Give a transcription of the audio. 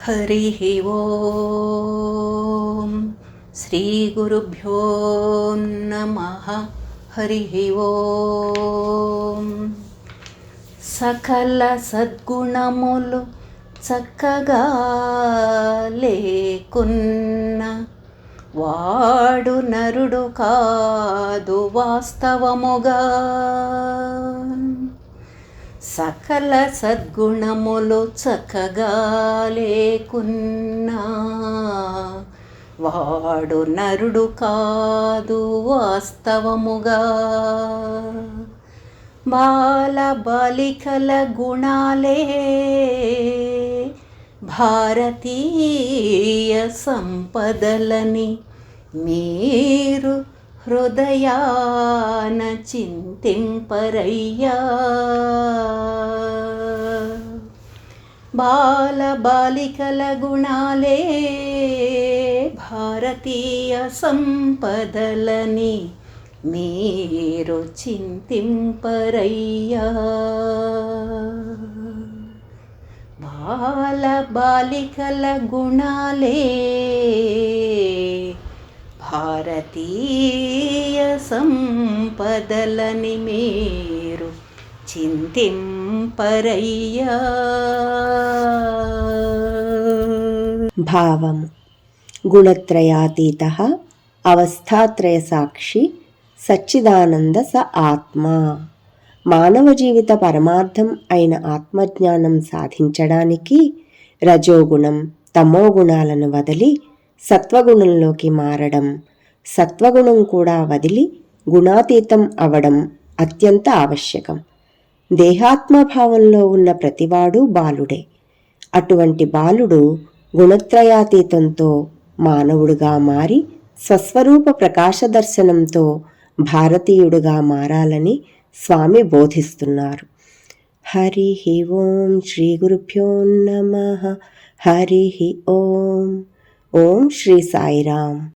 हरिः ॐ श्रीगुरुभ्यो नमः हरिः ॐ సకల సద్గుణములు చక్కగా లేకున్న వాడు నరుడు కాదు వాస్తవముగా సకల సద్గుణములు చక్కగా లేకున్నా. వాడు నరుడు కాదు వాస్తవముగా. బాల బాలికల గుణాలే భారతీయ సంపదలని మీరు హృదయాన చింతింపరయ్యా. బాలబాలికల గుణాలే భారతీయ సంపదలని మీరు చింతింపరయ్యా. బాల బాలికల గుణాలే భారతీయ సంపదలని మీరు చింతింపరయ్యా. భావం. గుణత్రయాతీత అవస్థాత్రయ సాక్షి సచ్చిదానంద స ఆత్మ. మానవ జీవిత పరమార్థం అయిన ఆత్మజ్ఞానం సాధించడానికి రజోగుణం తమోగుణాలను వదిలి సత్వగుణంలోకి మారడం సత్వగుణం కూడా వదిలి గుణాతీతం అవడం అత్యంత ఆవశ్యకం. దేహాత్మభావంలో ఉన్న ప్రతివాడు బాలుడే. అటువంటి బాలుడు గుణత్రయాతీతంతో మానవుడుగా మారి స్వస్వరూప ప్రకాశ దర్శనంతో భారతీయుడుగా మారాలని స్వామి బోధిస్తున్నారు. హరి ఓం శ్రీ గురుభ్యో నమ. హరి ఓం. ఓం శ్రీ సాయిరామ్.